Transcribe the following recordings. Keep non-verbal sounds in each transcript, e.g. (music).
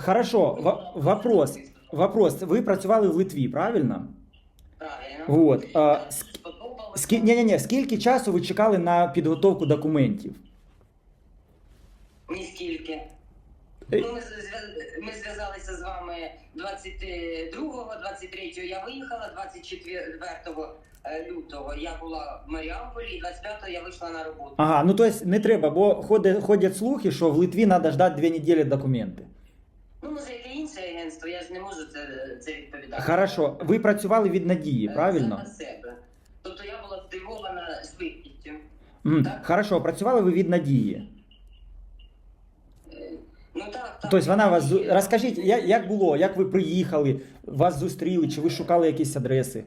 Хорошо, ва- вопрос. Вопрос. Ви працювали в Литві, правильно? Правильно. Вот. А, ск- Ні, ні, ні. Скільки часу ви чекали на підготовку документів? Ніскільки. Е. Ну, ми, ми зв'язалися з вами 22-го, 23-го я виїхала, 24 е, лютого я була в Маріамполі, і 25-го я вийшла на роботу. Ага, ну тобто не треба, бо ходять, ходять слухи, що в Литві треба ждати дві неділі документи. Ну, може, яке інше агентство, я ж не можу це, це відповідати. Хорошо, ви працювали від надії, Е, правильно? За себе. Тобто я була здивована швидкістю. М, Так. Хорошо, працювали ви від надії. Е, Ну так, так. Тобто вона вас зу- розкажіть, як, як було, як ви приїхали, вас зустріли, чи ви шукали якісь адреси?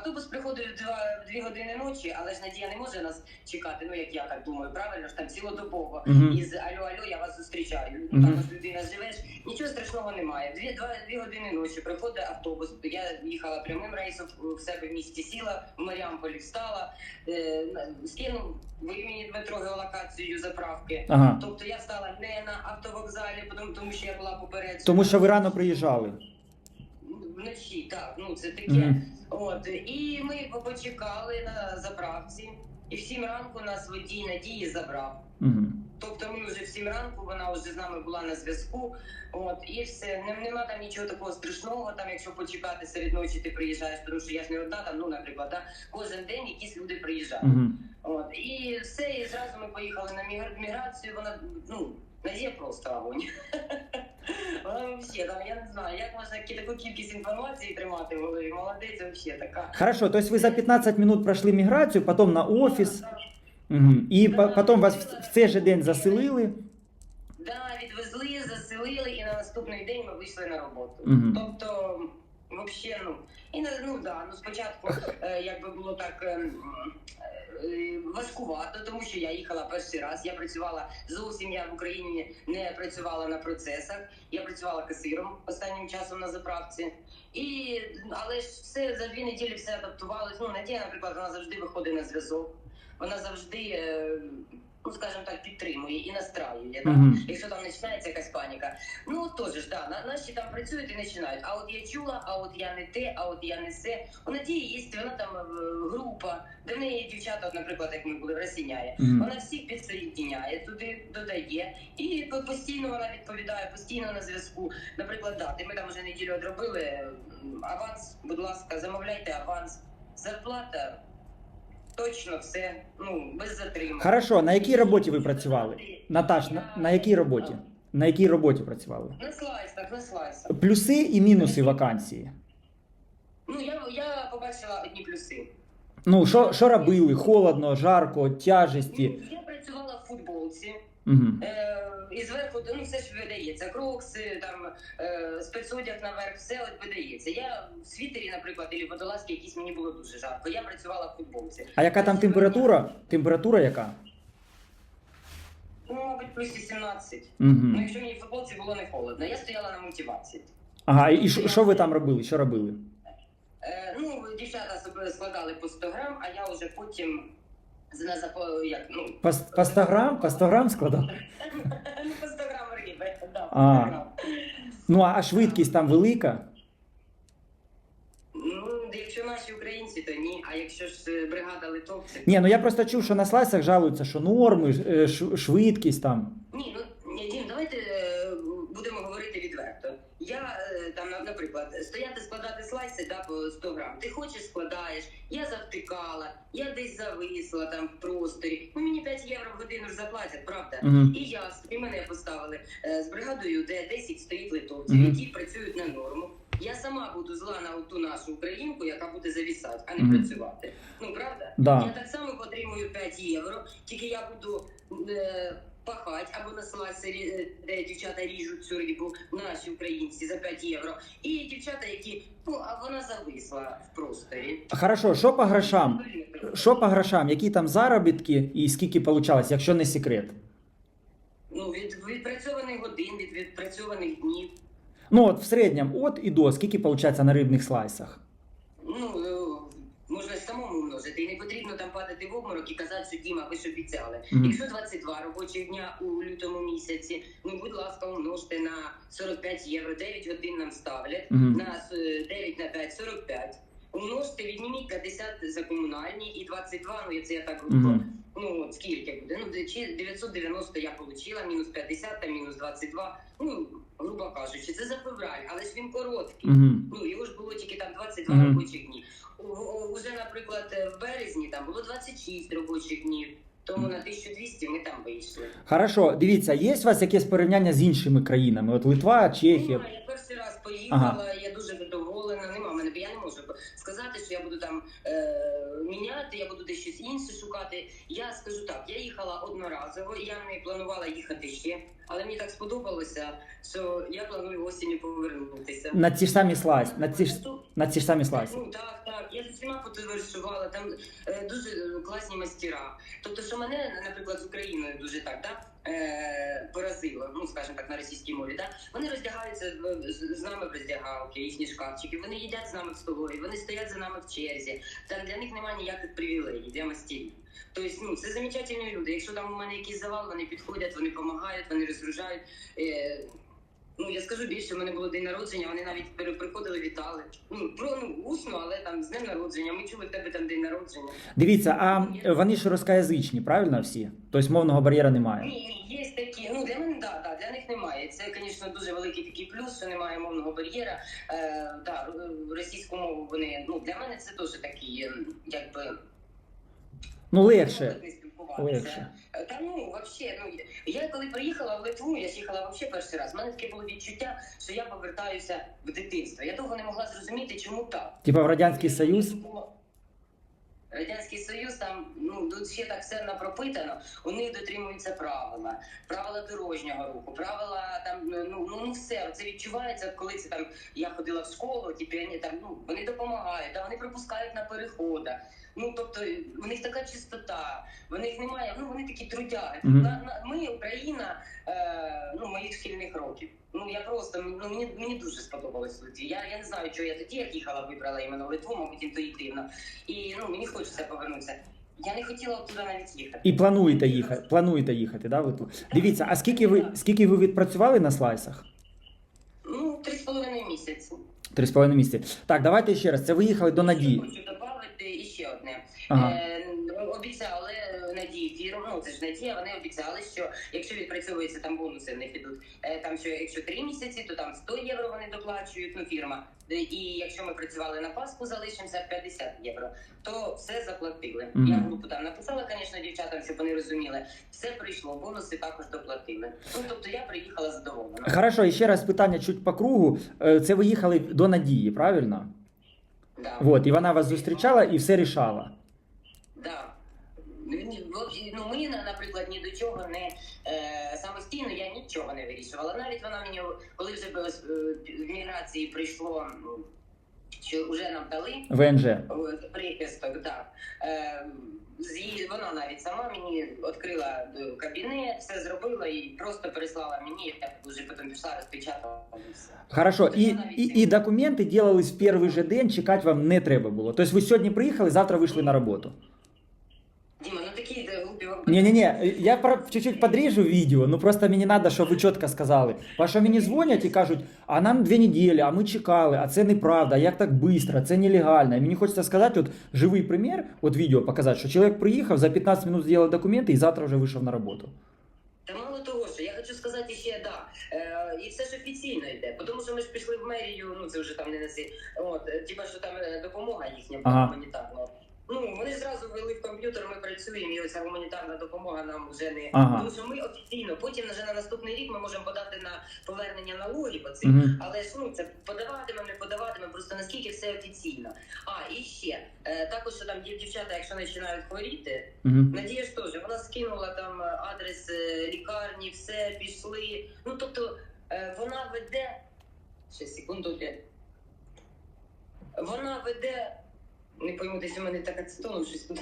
Автобус приходив в два, дві години ночі, але ж Надія не може нас чекати, ну як я так думаю, правильно ж там цілодобово. Мгм. Із алло, алло, я вас зустрічаю. Мгм. Там ось людина живеш, нічого страшного немає. Дві, два, дві години ночі приходить автобус. Я їхала прямим рейсом в себе в місті сіла, в Маріамполі встала, е, скинув ви мені Дмитро геолокацію заправки. Ага. Тобто я стала не на автовокзалі, тому, тому що я була попереджена. Тому що ви рано приїжджали. Вночі, так, ну це таке. Мгм. От і ми почекали на заправці, і в сім ранку нас водій надії забрав. Угу. Тобто ми вже в сім ранку, вона вже з нами була на зв'язку. От і все. Не, нема там нічого такого страшного. Там, якщо почекати серед ночі, ти приїжджаєш, тому що я ж не одна там, ну наприклад, да, кожен день якісь люди приїжджають. Угу. От і все, і зразу ми поїхали на мігр- міграцію. Вона ну Надія просто огонь. Взагалі, там я не знаю, як можна таку кількість інформації тримати в голові. Молодець, взагалі така. Хорошо, то есть ви за 15 минут пройшли міграцію, потім на офіс, угу. і да, потім вас в, в цей же день заселили. Да, відвезли, заселили, і на наступний день ми вийшли на роботу. Угу. Тобто, взагалі, ну і ну да, ну спочатку е, якби було так. е, е, Важкувато, тому що я їхала перший раз. Я працювала зовсім я в Україні не працювала на процесах. Я працювала касиром останнім часом на заправці. І але ж все за дві неділі все адаптувалось. Ну Надія, наприклад, вона завжди виходить на зв'язок. Вона завжди, е, ну скажімо так, підтримує і настраює. да. Мгм. Якщо там починається якась паніка. Ну от теж ж да, на- наші там працюють і починають. А от я чула, а от я не те, а от я не се. У Надії є вона там е, група, де в неї дівчата, от, наприклад, як ми були в Росіняє. Мгм. Вона всіх підсоєдняє, туди додає, і постійно вона відповідає, постійно на зв'язку. Наприклад, дати ми там вже неділю одробили аванс. Будь ласка, замовляйте аванс. Зарплата точно все, ну без затримок. Хорошо, на якій роботі ви працювали? Наташ, на, на якій роботі? На якій роботі працювали? На слайсах, на слайсах. Плюси і мінуси вакансії. Ну я, я побачила одні плюси. Ну, що, що робили? Холодно, жарко, тяжесті. Ну, я працювала в футболці. Угу. Е, і зверху ну все ж видається. Крокси, там е, спецодяг наверх, все от видається. Я в світері, наприклад, і водолазки, якісь мені було дуже жарко. Я працювала в футболці. А яка там температура? Температура яка? Ну, мабуть, плюс 18. Угу. Ну, якщо мені в футболці було не холодно, я стояла на мотивації. Ага, і що ви там робили? Що робили? Е, ну, дівчата складали по 100 грам, а я вже потім на запо- як, ну, По, с- по 100 грам? По 100 грам складав? ну, по 100 грам риби, да, по 100 А. грам. Ну, а швидкість там велика? Ну, якщо наші українці, то ні. А якщо ж е, бригада литовців, Ні, ну я просто чув, що на слайсах жалуються, що норми, ж- е, ш- швидкість там. ні, ну ні, Дім, давайте е, будемо говорити відверто. Я там, наприклад, стояти складати слайси да, по 100 грам. Ти хочеш складаєш, я завтикала, я десь зависла там в просторі. Ну мені 5 євро в годину ж заплатять, правда? Угу. І я і мене поставили е, з бригадою, де 10 стоїть литовців, Мгм. які працюють на норму. Я сама буду зла на ту нашу українку, яка буде завісати, а не Мгм. працювати. Ну правда? Да. Я так само отримую 5 євро, тільки я буду е, пахати або на сласері, е, де дівчата ріжуть цю рибу, наші українці за 5 євро. І дівчата, які ну а вона зависла в просторі. Хорошо, що по грошам? Що по грошам? Які там заробітки і скільки получалось, якщо не секрет? Ну від відпрацьованих годин, від відпрацьованих днів. Ну, от в середньому от і до, скільки виходить на рибних слайсах? Ну, множити, і не потрібно там падати в обморок і казати, що Діма, ви ж обіцяли. Мгм. Якщо 22 робочі дня у лютому місяці, ну будь ласка, умножте на 45 євро, 9 годин нам ставлять, Мгм. на е, 9 на 5 – 45. Умножте, відніміть 50 за комунальні і 22, ну це я так. Мгм. Ну от скільки буде? Ну де- чи 990 я отримала, мінус 50, там мінус 22. Ну, грубо кажучи, це за февраль, але ж він короткий. Мгм. Ну його ж було тільки там 22 Мгм. робочих дні. У- у- Уже, наприклад, в березні там було 26 робочих днів. Тому на 1200 ми там вийшли. Хорошо, дивіться, є у вас якесь порівняння з іншими країнами? От Литва, Чехія. Нема, я перший раз поїхала, я дуже задоволена. Нема в мене, я не можу сказати, що я буду там е, міняти, я буду десь щось інше шукати. Я скажу так, я їхала одноразово, я не планувала їхати ще, але мені так сподобалося, що я планую осінню повернутися. На ті ж самі слайс, на ці ж на ці ж самі слайси. Ну так, так. Я з усіма фотографувала, там е, дуже е, класні мастера. Тобто, що мене, наприклад, з Україною дуже так, е, поразило, ну скажімо так, на російській мові, да, вони роздягаються з, з нами в роздягалки, їхні шкафчики, вони їдять з нами в столові, вони стоять за нами в черзі. Там для них немає ніяких привілеїв для мастерів. Тобто, ну, це замечательні люди. Якщо там у мене якийсь завал, вони підходять, вони допомагають, вони розгружають. Ну, я скажу більше, в мене було день народження, вони навіть приходили, вітали. Ну, про ну, усно, але там з днем народження. Ми чули в тебе там день народження. Дивіться, а вони ж рускоязичні, правильно всі? Тобто мовного бар'єра немає. Ні, є такі. Ну для мене да, да, для них немає. Це, звісно, дуже великий такий плюс, що немає мовного бар'єра. Е, да, російську мову вони ну для мене це теж такий, ем, якби Ну легше. Легше. Е, Та ну вообще, ну я коли приїхала в Литву, я ж їхала вообще перший раз. У мене таке було відчуття, що я повертаюся в дитинство. Я довго не могла зрозуміти, чому так. Типа в Радянський Союз. Радянський Союз там ну тут ще так все напропитано. У них дотримуються правила, правила дорожнього руху, правила там ну ну ну все це відчувається, коли це там я ходила в школу, ті піоні там ну вони допомагають, та вони пропускають на переходах. Ну тобто в них така чистота, в них немає. Ну вони такі трудяги. Мгм. На, на ми Україна е, ну моїх шкільних років. Ну я просто ну мені мені дуже сподобалось Литві. Я, я не знаю, чого я тоді як їхала, вибрала іменно Литву, мабуть, інтуїтивно. І ну мені хочеться повернутися. Я не хотіла туди навіть їхати. І плануєте їхати. Плануєте їхати, да, в Литву? Дивіться, а скільки ви скільки ви відпрацювали на слайсах? Ну, три з половиною місяці. Три з половиною місяці. Так, давайте ще раз. Це ви їхали до Надії. Хочу додати іще одне. Ага. Е, обіцяли Надії фірм, ну це ж Надія, вони обіцяли, що якщо відпрацьовується там бонуси в них ідуть, е, там що якщо три місяці, то там 100 євро вони доплачують, ну фірма. Е, І якщо ми працювали на Пасху, залишимося 50 євро, то все заплатили. Мгм. Я групу там написала, звісно, дівчатам, щоб вони розуміли. Все прийшло, бонуси також доплатили. Ну тобто я приїхала задоволена. Хорошо, і ще раз питання чуть по кругу. Це ви їхали до Надії, правильно? Да. Вот, і вона вас зустрічала і все рішала. Ну, ми, на- наприклад, ні до чого не е, самостійно я нічого не вирішувала. Навіть вона мені, коли вже е, в міграції прийшло, що вже нам дали ВНЖ. е, приписток, так. Е, з її, вона навіть сама мені відкрила е, кабінет, все зробила і просто переслала мені, я вже потім пішла, розпечатала і. Хорошо, і, і, і документи делались в перший же день, чекати вам не треба було. Тобто ви сьогодні приїхали, завтра вийшли на роботу. Діма, ну такі е, глупі Не-не-не, я про, чуть-чуть подрежу відео, ну просто мені треба, щоб ви чітко сказали. Бо що мені дзвонять і кажуть, а нам дві неділі, а ми чекали, а це неправда, як так швидко, це нелегально. І мені хочеться сказати, от живий примір, от відео показати, що чоловік приїхав, за 15 минут зробив документи і завтра вже вийшов на роботу. Та мало того, що я хочу сказати ще да. Е, і все ж офіційно йде. Тому що ми ж пішли в мерію, ну це вже там не неси. От, е, типа, що там е, допомога їхня була Ага. гуманітарна. Ну, вони зразу ввели в комп'ютер, ми працюємо, і оця гуманітарна допомога нам вже не. Ага. Тому що ми офіційно, потім вже на наступний рік ми можемо подати на повернення налогів оцих. Мгм. Але ж ну це подаватиме, не подаватиме, просто наскільки все офіційно. А і ще е, також що там є дівчата, якщо починають хворіти, Мгм. Надія ж теж, вона скинула там е, адрес е, лікарні, все, пішли. Ну тобто е, вона веде. Ще секунду. Вона веде. Не пойму, десь у мене так ацетоном щось тут.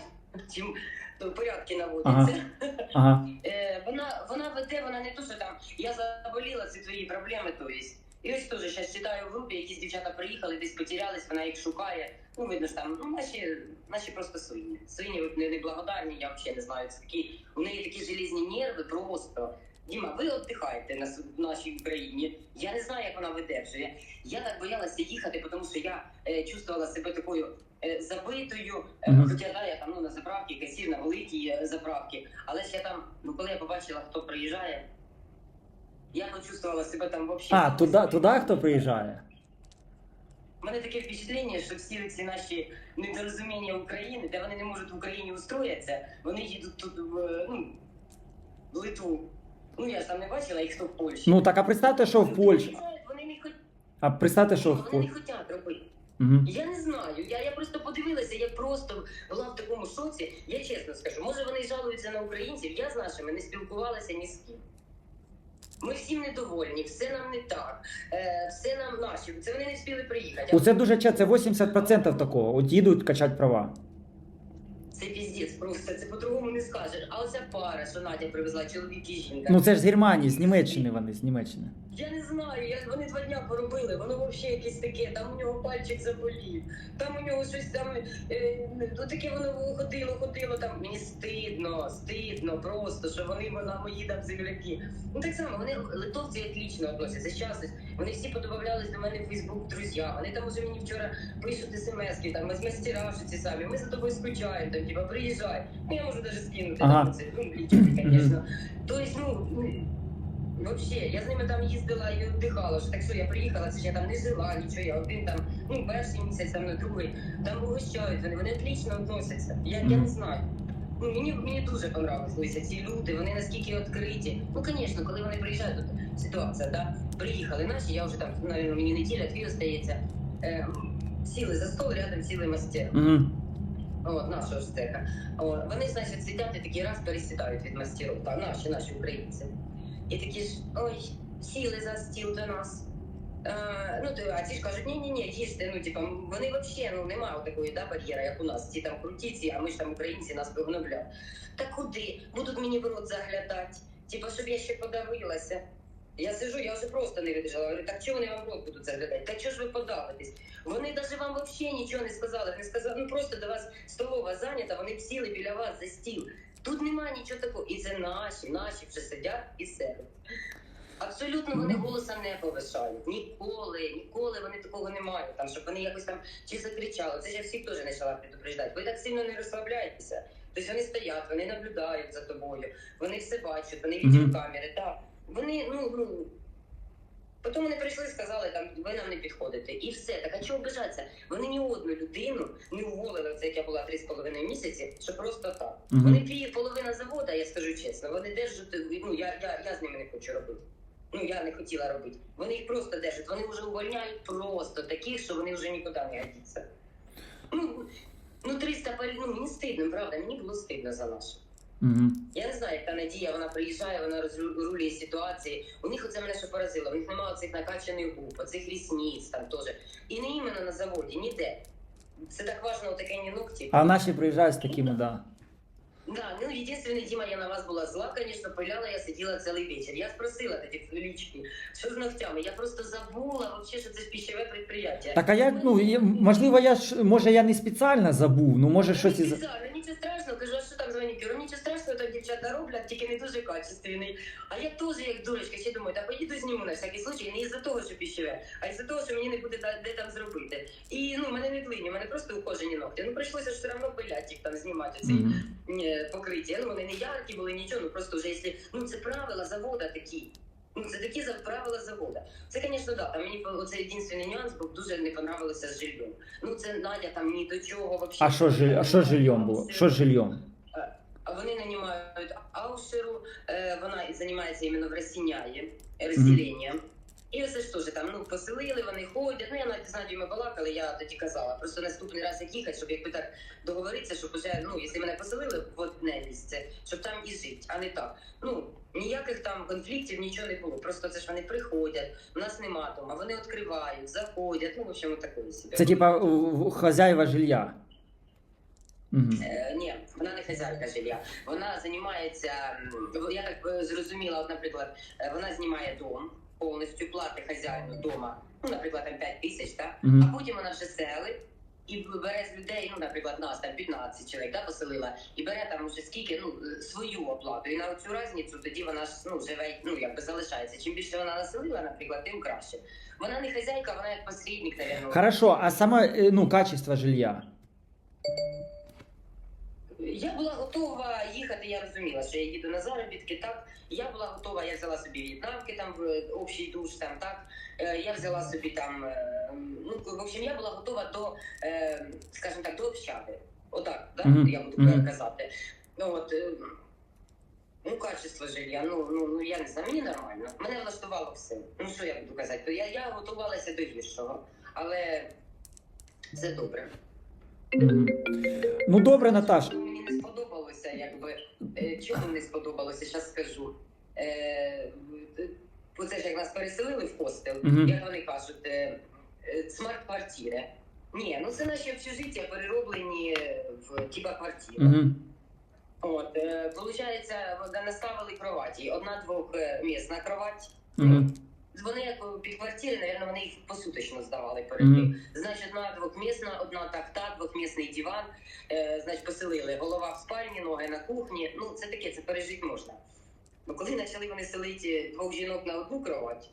Чим то порядки наводяться. Ага. Е, (laughs) вона, вона веде, вона не то, що там я заболіла, це твої проблеми, то є. І ось теж зараз читаю в групі, якісь дівчата приїхали, десь потерялись, вона їх шукає. Ну, видно ж там, ну, наші, наші просто свині. Свині не- неблагодарні, я взагалі не знаю. Це такі, у неї такі желізні нерви просто. Діма, ви віддихаєте на в нашій Україні. Я не знаю, як вона видержує. Я так боялася їхати, тому що я е, чувствувала себе такою е, забитою. Е, Мгм. Хоча да, я там ну, на заправці, касір на великій е, заправці. Але ж я там, ну коли я побачила, хто приїжджає, я почувствувала себе там взагалі. А, туди, туди хто приїжджає? У мене таке впечатлення, що всі ці наші недорозуміння України, де вони не можуть в Україні устроїтися, вони їдуть тут в, ну, в Литву. Ну я ж там не бачила їх хто в Польщі. Ну так а представте, що в Польщі. Вони не хочуть, А представте, що в вони не Польщі. хочуть робити. Угу. Я не знаю. Я, я просто подивилася, я просто була в такому шоці. Я чесно скажу, може вони жалуються на українців. Я з нашими не спілкувалася ні з ким. Ми всім недовольні, все нам не так, е, все нам наші. Це вони не встигли приїхати. Оце дуже ча, це 80% такого. От їдуть качати права. Це піздець просто, це по-другому не скажеш. А оця пара, що Надя привезла, чоловік і жінка. Ну це ж з Германії, з Німеччини вони, з Німеччини. Я не знаю, я, вони два дня поробили, воно взагалі якесь таке, там у нього пальчик заболів, там у нього щось там, е, ну таке воно ходило, ходило, там мені стидно, стидно просто, що вони вона мої там земляки. Ну так само, вони литовці отлично відносяться. Зараз вони всі подобавлялись до мене в Фейсбук друзі. Вони там уже мені вчора пишуть смски, там ми з мастера що ці самі, ми за тобою скучаємо, там, типа, приїжджай. Ну я можу навіть скинути Ага. там ну, лічити, звісно. Тобто, ну, ну, Вообще, я з ними там їздила і віддихала. Що так що я приїхала, це ж я там не жила, нічого. Я один там, ну перший місяць, там на другий, там угощають вони, вони отлично відносяться. Я, я не знаю. Ну, мені, мені дуже понравилися ці люди, вони наскільки відкриті. Ну, звісно, коли вони приїжджають, тут ситуація, да, приїхали наші, я вже там, навіть мені неділя, дві остається. Е, сіли за стол, рядом сіли мастер. Угу. От, нашого ж цеха. От, вони, значить, сидять і такий раз пересідають від мастерів, та наші, наші українці. І такі ж, ой, сіли за стіл до нас. А, ну, то, а ті ж кажуть, ні, ні, ні, їжте, ну, типа, вони взагалі ну, немає такої да, бар'єри, як у нас. Ці там круті, ці, а ми ж там українці нас вигнобляють. Та куди? Будуть мені в рот заглядати, типа, щоб я ще подавилася. Я сижу, я вже просто не видержала. Говорю, так чого вони вам рот будуть заглядати? Так чого ж ви подавитесь? Вони навіть вам взагалі нічого не сказали. Вони сказали, ну просто до вас столова зайнята, вони б сіли біля вас за стіл. Тут немає нічого такого. І це наші, наші вже сидять і сервять. Абсолютно вони Ну. голоса не повишають. Ніколи, ніколи вони такого не мають. Там, щоб вони якось там чи закричали. Це ж я всіх теж почала предупреждати. Ви так сильно не розслабляєтеся. Тобто вони стоять, вони наблюдають за тобою, вони все бачать, вони відеокамери. Так. Вони, ну, ну, Потім вони прийшли і сказали, там ви нам не підходите. І все. Так а чого обижатися? Вони ні одну людину не уволили, це як я була три з половиною місяці, що просто так. Мгм. Вони пів половина завода, я скажу чесно, вони держать, ну я, я, я з ними не хочу робити. Ну я не хотіла робити. Вони їх просто держать. Вони вже увольняють просто таких, що вони вже нікуди не годяться. Ну, ну 300 парі, ну мені стидно, правда, мені було стидно за нас. Угу. Я не знаю, як та Надія, вона приїжджає, вона розрулює ситуації. У них оце мене що поразило. У них немає цих накачаних губ, оцих рісниць там теж. І не іменно на заводі, ніде. Це так важно, отакені ногті. А наші приїжджають з такими, да. Да, ну единственный, Дима, я на вас была зла, конечно, пыляла, я сидела целый вечер. Я спросила тоді в лички, що з ногтями. Я просто забула вообще, що це ж пищеве предприятие. Так а як, ну, я- можливо, я ж, може я не спеціально забув, ну може щось із. Спеціально, нічого страшного, кажу, а що там за манікюр? Нічого страшного, там дівчата роблять, тільки не дуже качественний. А я теж, як дурочка, ще думаю, та поїду зніму на всякий случай, не із-за того, що пищеве, а із-за того, що мені не буде та- де там зробити. І ну, мене не длинні, мене просто ухожені ногті. Ну прийшлося ж все одно пилять їх там знімати. Оцей Мгм. е, покриття. Ну вони не яркі були, нічого, ну просто вже якщо, ну це правила завода такі. Ну, це такі правила завода. Це, звісно, да. Там мені оце єдиний нюанс, бо дуже не понравилося з жильем. Ну це Надя там ні до чого вообще. А що жиль- а що з жильйом було? Що з жильйом? Вони нанімають аушеру, е, вона займається іменно в Росіняї, розділенням. І оце ж теж там ну поселили, вони ходять. Ну я навіть з Надією ми балакали, я тоді казала. Просто наступний раз як їхати, щоб якби так договоритися, щоб уже, ну, якщо мене поселили в одне місце, щоб там і жити, а не так. Ну ніяких там конфліктів нічого не було. Просто це ж вони приходять, у нас нема там, а вони відкривають, заходять. Ну, в общем, такої собі. Це типа хазяїва жилья. Угу. Е, ні, вона не хазяйка жилья. Вона займається, я так е, зрозуміла, от, наприклад, е, вона знімає дом. Повністю плати хазяїну вдома, ну, наприклад, там 5 тисяч, так? Мгм. а потім вона вже селить. І бере з людей, ну, наприклад, нас там 15 чоловік да, поселила, і бере там уже скільки ну свою оплату. І на цю різницю тоді вона ж ну живе, ну якби залишається. Чим більше вона населила, наприклад, тим краще. Вона не хазяйка, вона як посередник, навірно. Хорошо, а саме ну, качество жилья? Я була готова їхати, я розуміла, що я їду на заробітки. Так я була готова, я взяла собі в'єтнамки там в е, общий душ, там так Е, я взяла собі там. е, Ну в общем, я була готова до, скажімо так, до общаги. Отак, да? Мгм, я буду мгм. казати. Ну от ну, качество жилья, ну ну ну я не знаю, мені нормально. Мене влаштувало все. Ну що я буду казати? Я, я готувалася до гіршого, але це добре. Мгм. Ну добре, Наташ. Чому не сподобалося, зараз скажу. Е, Оце ж як нас переселили в хостел, Мгм. як вони кажуть, е, е, смарт-квартири. Ні, ну це наші общежиття перероблені в типа квартири. -hmm. От, е, получається, наставили кроваті. Одна двохмісна кровать. Угу. Вони як під квартири, наверное, вони їх посуточно здавали перед тим. Значить, одна двохмісна, одна так-так, двохмісний диван. Е, значить, поселили голова в спальні, ноги на кухні. Ну, це таке, це пережити можна. Бо коли почали вони селити двох жінок на одну кровать,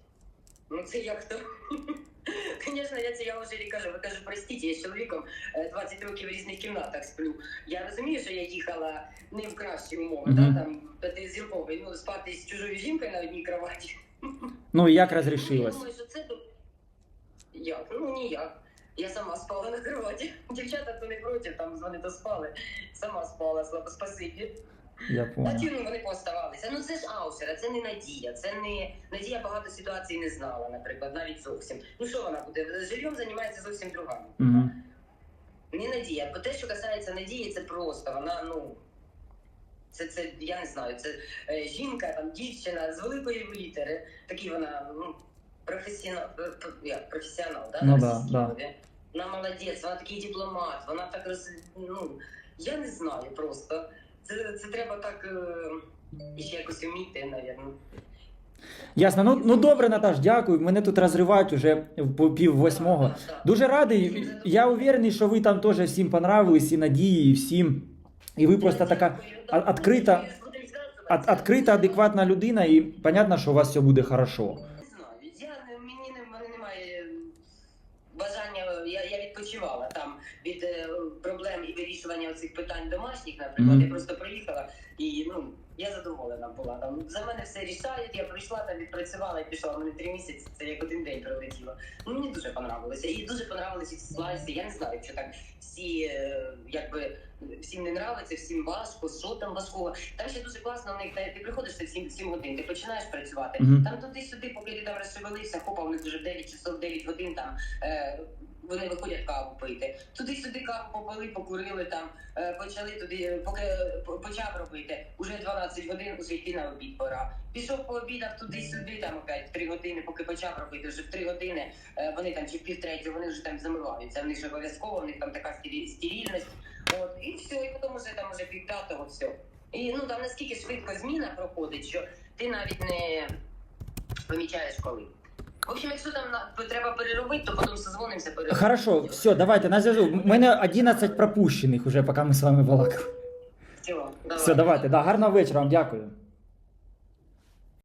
ну це як то. (laughs) Звісно, я це я вже і кажу, ви кажу, простіть, я з чоловіком е, 20 років в різних кімнатах сплю. Я розумію, що я їхала не в кращі умови, Мгм. да, там п'ятизірковий, ну спати з чужою жінкою на одній кроваті. Ну і як Я думаю, що це як? Ну ніяк. Я сама спала на кроваті. Дівчата то не проти, там вони то спали. Сама спала, слава спасибі. Я А ті ну, вони поставалися. Ну це ж аусера, це не надія. Це не надія багато ситуацій не знала, наприклад, навіть зовсім. Ну що вона буде? Жильйом займається зовсім другами. Угу. Не надія. Бо те, що касається надії, це просто вона, ну. Це, це я не знаю, це е, жінка, там дівчина з великої літери. Такі вона, ну, професіонал, як, професіонал, да, Ну на да, да. Вона молодець, вона такий дипломат, вона так роз... ну, я не знаю просто. Це, це треба так е, ще якось вміти, напевно. Ясно. Ну, ну добре, Наташ, дякую. Мене тут розривають уже по пів восьмого. Дуже радий. Я уверений, що ви там теж всім понравились, і надії, і всім. І ви просто така відкрита, адекватна людина, і понятно, що у вас все буде хорошо. Не знаю. Я не- мені не в мене немає бажання. Я, я відпочивала там від е, проблем і вирішування цих питань домашніх, наприклад. Мгм. Я просто приїхала і ну я задоволена була. Там за мене все рішають. Я прийшла там, відпрацювала і пішла. У мене три місяці. Це як один день пролетіло. Ну мені дуже понравилося. І дуже понравилися ці слайси. Я не знаю, що так всі е, якби. Всім не нравиться, всім важко, що там важкого. Там ще дуже класно, у них ти приходиш в 7, 7 годин, ти починаєш працювати. Мгм. Там туди-сюди, поки ти там розшевелився, хопа, у них вже 9 часов, 9 годин там. Е, вони виходять каву пити. Туди-сюди каву попили, покурили там, е, почали туди, е, поки почав робити. Уже 12 годин, уже йти на обід пора. Пішов пообідав туди-сюди, там опять 3 години, поки почав робити, вже в 3 години е, вони там чи в півтретє, вони вже там замиваються. В них ж обов'язково, в них там така стерильність. От, і все, і потім уже там уже півп'ятого все. І ну там наскільки швидко зміна проходить, що ти навіть не помічаєш коли. В общем, якщо там на- треба переробити, то потім созвонимося переробити. Хорошо, все, давайте на зв'язок. У мене 11 пропущених уже, поки ми з вами балакали. Все, давай. Все, давайте. Да, гарного вечора вам, дякую.